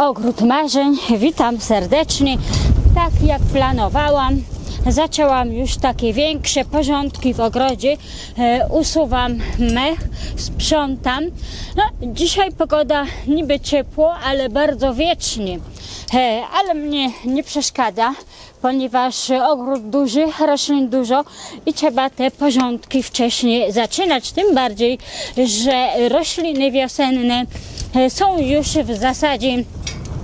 Ogród Marzeń. Witam serdecznie. Tak jak planowałam, zaczęłam już takie większe porządki w ogrodzie. E, usuwam mech, sprzątam. No, dzisiaj pogoda niby ciepło, ale bardzo wiecznie. E, ale mnie nie przeszkadza, ponieważ ogród duży, roślin dużo i trzeba te porządki wcześniej zaczynać. Tym bardziej, że rośliny wiosenne są już w zasadzie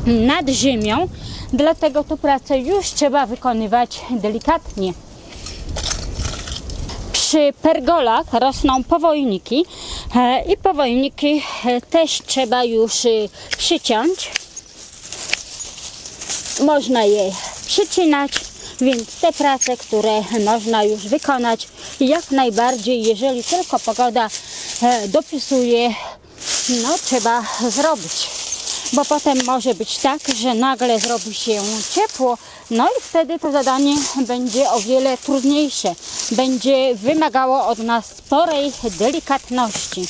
nad ziemią, dlatego tu pracę już trzeba wykonywać delikatnie. Przy pergolach rosną powojniki e, i powojniki e, też trzeba już e, przyciąć. Można je przycinać, więc te prace, które można już wykonać jak najbardziej, jeżeli tylko pogoda e, dopisuje, no trzeba zrobić bo potem może być tak, że nagle zrobi się ciepło, no i wtedy to zadanie będzie o wiele trudniejsze. Będzie wymagało od nas sporej delikatności.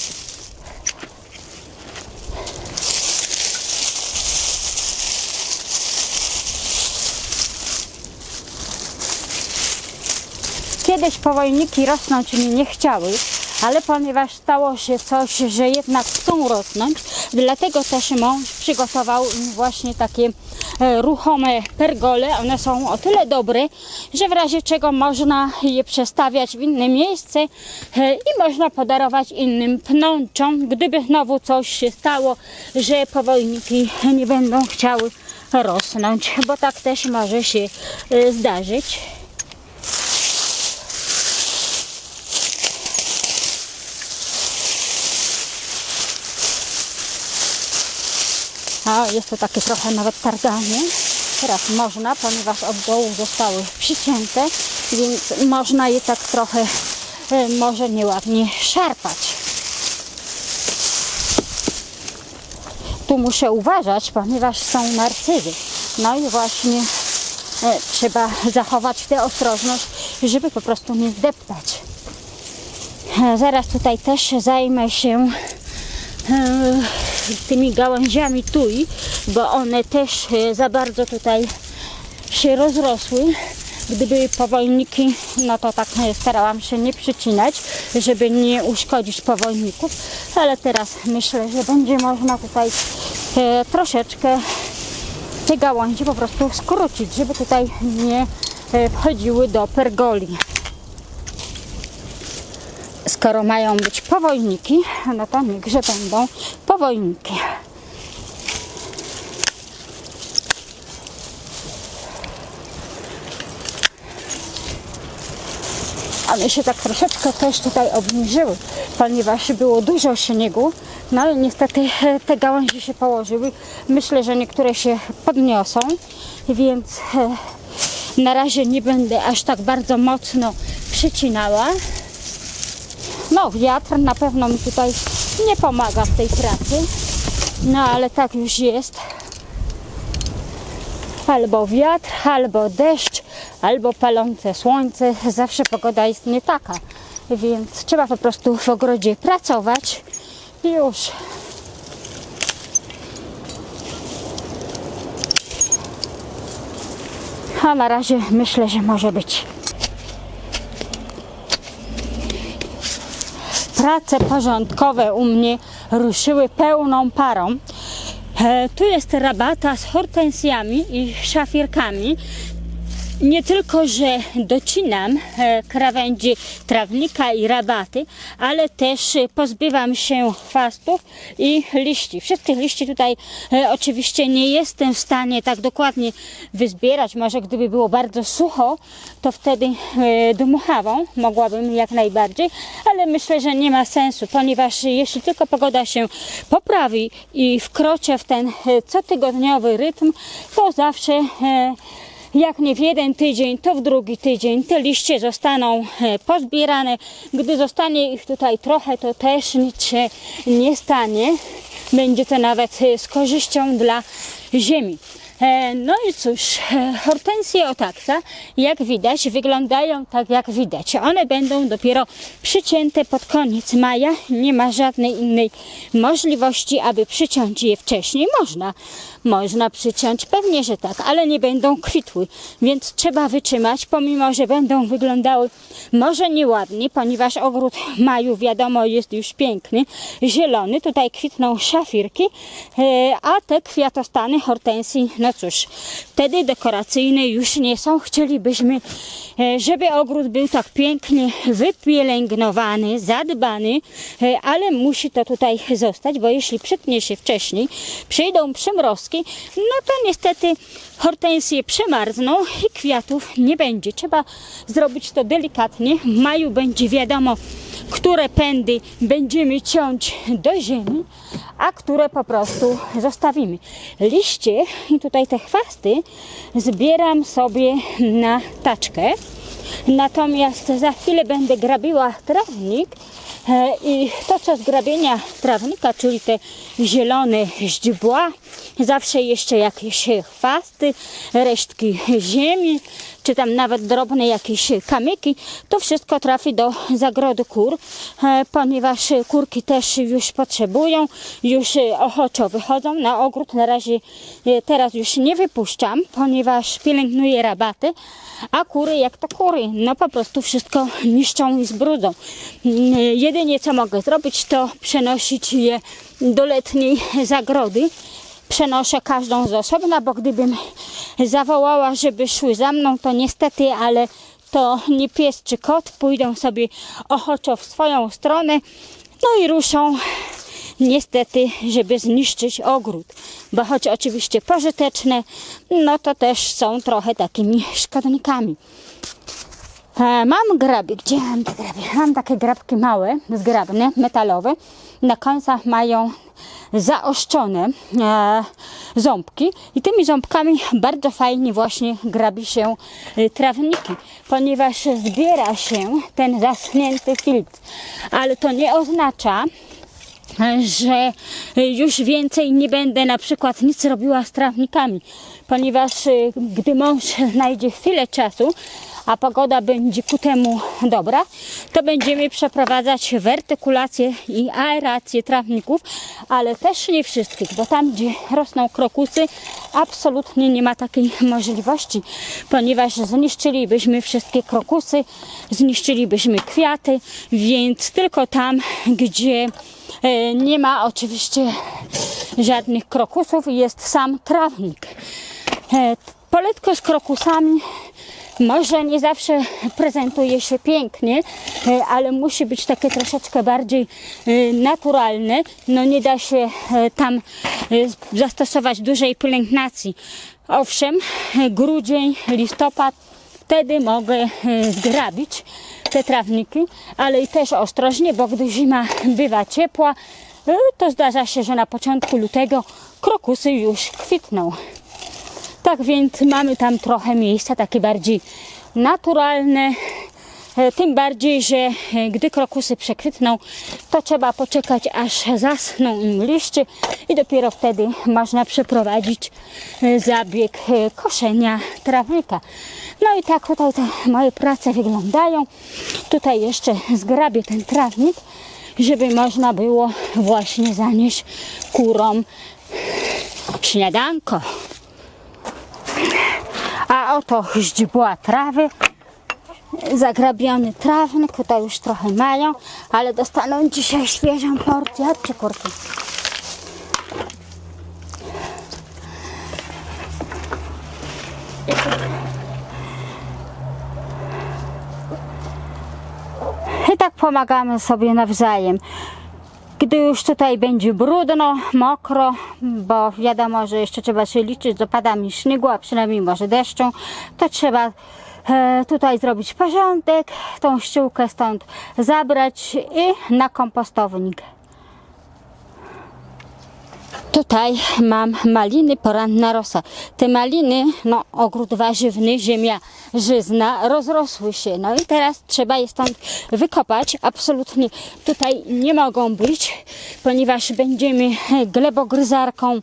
Kiedyś powojniki rosnąć mi nie chciały, ale ponieważ stało się coś, że jednak chcą rosnąć, dlatego też mąż przygotował mi właśnie takie e, ruchome pergole. One są o tyle dobre, że w razie czego można je przestawiać w inne miejsce e, i można podarować innym pnączom, gdyby znowu coś się stało, że powojniki nie będą chciały rosnąć, bo tak też może się e, zdarzyć. A jest to takie trochę nawet targanie. Teraz można, ponieważ od dołu zostały przycięte, więc można je tak trochę e, może nieładnie szarpać. Tu muszę uważać, ponieważ są narcyzy. No i właśnie e, trzeba zachować tę ostrożność, żeby po prostu nie zdeptać. E, Zaraz tutaj też zajmę się tymi gałęziami tuj, bo one też e, za bardzo tutaj się rozrosły. Gdyby powolniki, no to tak e, starałam się nie przycinać, żeby nie uszkodzić powolników, ale teraz myślę, że będzie można tutaj e, troszeczkę te gałęzie po prostu skrócić, żeby tutaj nie wchodziły do pergoli. Skoro mają być powojniki, no to niechże będą powojniki. One się tak troszeczkę też tutaj obniżyły, ponieważ było dużo śniegu, no ale niestety e, te gałęzie się położyły. Myślę, że niektóre się podniosą, więc e, na razie nie będę aż tak bardzo mocno przycinała. No, wiatr na pewno mi tutaj nie pomaga w tej pracy. No, ale tak już jest. Albo wiatr, albo deszcz, albo palące słońce. Zawsze pogoda jest nie taka. Więc trzeba po prostu w ogrodzie pracować i już. A na razie myślę, że może być. Prace porządkowe u mnie ruszyły pełną parą. E, tu jest rabata z hortensjami i szafirkami. Nie tylko, że docinam e, krawędzi trawnika i rabaty, ale też pozbywam się chwastów i liści. Wszystkich liści tutaj e, oczywiście nie jestem w stanie tak dokładnie wyzbierać. Może gdyby było bardzo sucho, to wtedy e, dmuchawą mogłabym jak najbardziej, ale myślę, że nie ma sensu, ponieważ jeśli tylko pogoda się poprawi i wkroczę w ten cotygodniowy rytm, to zawsze jak nie w jeden tydzień, to w drugi tydzień te liście zostaną e, pozbierane. Gdy zostanie ich tutaj trochę, to też nic się nie stanie. Będzie to nawet e, z korzyścią dla ziemi. E, No i cóż, hortensje otaksa, jak widać, wyglądają tak jak widać. One będą dopiero przycięte pod koniec maja. Nie ma żadnej innej możliwości, aby przyciąć je wcześniej. Można. Można przyciąć. Pewnie, że tak, ale nie będą kwitły, więc trzeba wytrzymać, pomimo, że będą wyglądały może nieładnie, ponieważ ogród maju wiadomo jest już piękny, zielony. Tutaj kwitną szafirki, e, a te kwiatostany hortensji, no cóż, wtedy dekoracyjne już nie są. Chcielibyśmy, e, żeby ogród był tak pięknie wypielęgnowany, zadbany, e, ale musi to tutaj zostać, bo jeśli przytnie się wcześniej, przyjdą przymrozki, no to niestety hortensje przemarzną i kwiatów nie będzie. Trzeba zrobić to delikatnie. W maju będzie wiadomo, które pędy będziemy ciąć do ziemi, a które po prostu zostawimy. Liście i tutaj te chwasty zbieram sobie na taczkę. Natomiast za chwilę będę grabiła trawnik e, i to co z grabienia trawnika, czyli te zielone źdźbła, zawsze jeszcze jakieś chwasty, resztki ziemi, czy tam nawet drobne jakieś kamyki, to wszystko trafi do zagrody kur, e, ponieważ kurki też już potrzebują, już e, ochoczo wychodzą na ogród. Na razie e, teraz już nie wypuszczam, ponieważ pielęgnuję rabaty, a kury jak to kury, no po prostu wszystko niszczą i zbrudzą. Mm, Jedynie co mogę zrobić, to przenosić je do letniej zagrody przenoszę każdą z osobna, bo gdybym zawołała, żeby szły za mną, to niestety, ale to nie pies czy kot, pójdą sobie ochoczo w swoją stronę, no i ruszą niestety, żeby zniszczyć ogród, bo choć oczywiście pożyteczne, no to też są trochę takimi szkodnikami. E, Mam grabie. Gdzie mam te grabie? Mam takie grabki małe, zgrabne, metalowe. Na końcach mają zaoszczone e, ząbki i tymi ząbkami bardzo fajnie właśnie grabi się e, trawniki, ponieważ zbiera się ten zaschnięty filtr. Ale to nie oznacza, że już więcej nie będę na przykład nic robiła z trawnikami, ponieważ y, gdy mąż znajdzie chwilę czasu, a pogoda będzie ku temu dobra, to będziemy przeprowadzać wertykulację i aerację trawników, ale też nie wszystkich, bo tam, gdzie rosną krokusy, absolutnie nie ma takiej możliwości, ponieważ zniszczylibyśmy wszystkie krokusy, zniszczylibyśmy kwiaty, więc tylko tam, gdzie Nie ma oczywiście żadnych krokusów, jest sam trawnik. E, Poletko z krokusami może nie zawsze prezentuje się pięknie, e, ale musi być takie troszeczkę bardziej e, naturalne. No nie da się e, tam e, zastosować dużej pielęgnacji. Owszem, e, grudzień, listopad, wtedy mogę e, zgrabić te trawniki, ale i też ostrożnie, bo gdy zima bywa ciepła, e, to zdarza się, że na początku lutego krokusy już kwitną. Tak więc mamy tam trochę miejsca takie bardziej naturalne. E, Tym bardziej, że e, gdy krokusy przekwitną, to trzeba poczekać aż zasną im liście i dopiero wtedy można przeprowadzić e, zabieg koszenia trawnika. No i tak tutaj te moje prace wyglądają. Tutaj jeszcze zgrabię ten trawnik, żeby można było właśnie zanieść kurom śniadanko. A oto źdźbła trawy. Zagrabiony trawnik, tutaj już trochę mają, ale dostaną dzisiaj świeżą porcję. Chodźcie kurki. I tak pomagamy sobie nawzajem. Gdy już tutaj będzie brudno, mokro, bo wiadomo, że jeszcze trzeba się liczyć z opadami śniegu, a przynajmniej może deszczą, to trzeba tutaj zrobić porządek, tą ściółkę stąd zabrać i na kompostownik. Tutaj mam maliny, poranna rosa. Te maliny, no ogród warzywny, ziemia żyzna, rozrosły się. No i teraz trzeba je stąd wykopać. Absolutnie tutaj nie mogą być, ponieważ będziemy glebogryzarką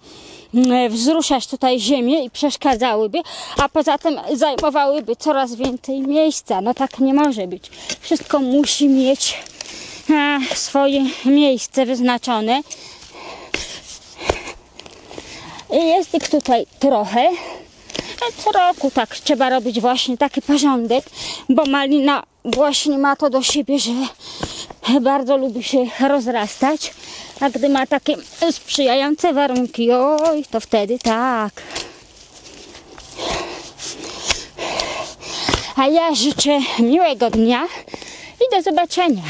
mm, wzruszać tutaj ziemię i przeszkadzałyby, a poza tym zajmowałyby coraz więcej miejsca. No tak nie może być. Wszystko musi mieć e, swoje miejsce wyznaczone. Jest ich tutaj trochę. Co roku tak trzeba robić właśnie taki porządek, bo malina właśnie ma to do siebie, że bardzo lubi się rozrastać, a gdy ma takie sprzyjające warunki, oj, to wtedy tak. A ja życzę miłego dnia i do zobaczenia.